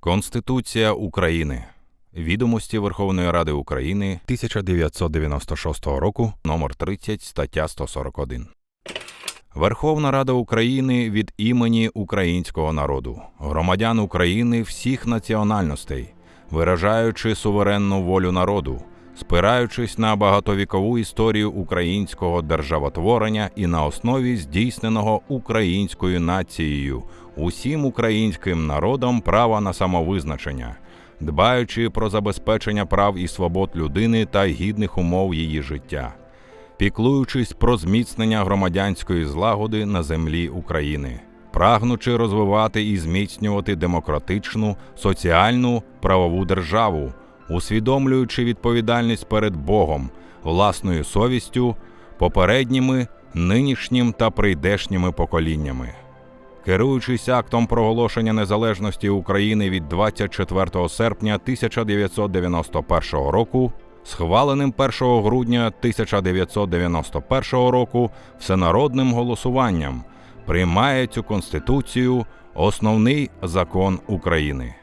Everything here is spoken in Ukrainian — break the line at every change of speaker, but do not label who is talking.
Конституція України. Відомості Верховної Ради України 1996 року, номер 30, стаття 141. Верховна Рада України від імені українського народу, громадян України всіх національностей, виражаючи суверенну волю народу, спираючись на багатовікову історію українського державотворення і на основі здійсненого українською нацією, усім українським народом права на самовизначення, дбаючи про забезпечення прав і свобод людини та гідних умов її життя піклуючись про зміцнення громадянської злагоди на землі України, прагнучи розвивати і зміцнювати демократичну, соціальну, правову державу, усвідомлюючи відповідальність перед Богом, власною совістю, попередніми, нинішнім та прийдешніми поколіннями. Керуючись актом проголошення незалежності України від 24 серпня 1991 року, схваленим 1 грудня 1991 року всенародним голосуванням, приймає цю конституцію основний закон України.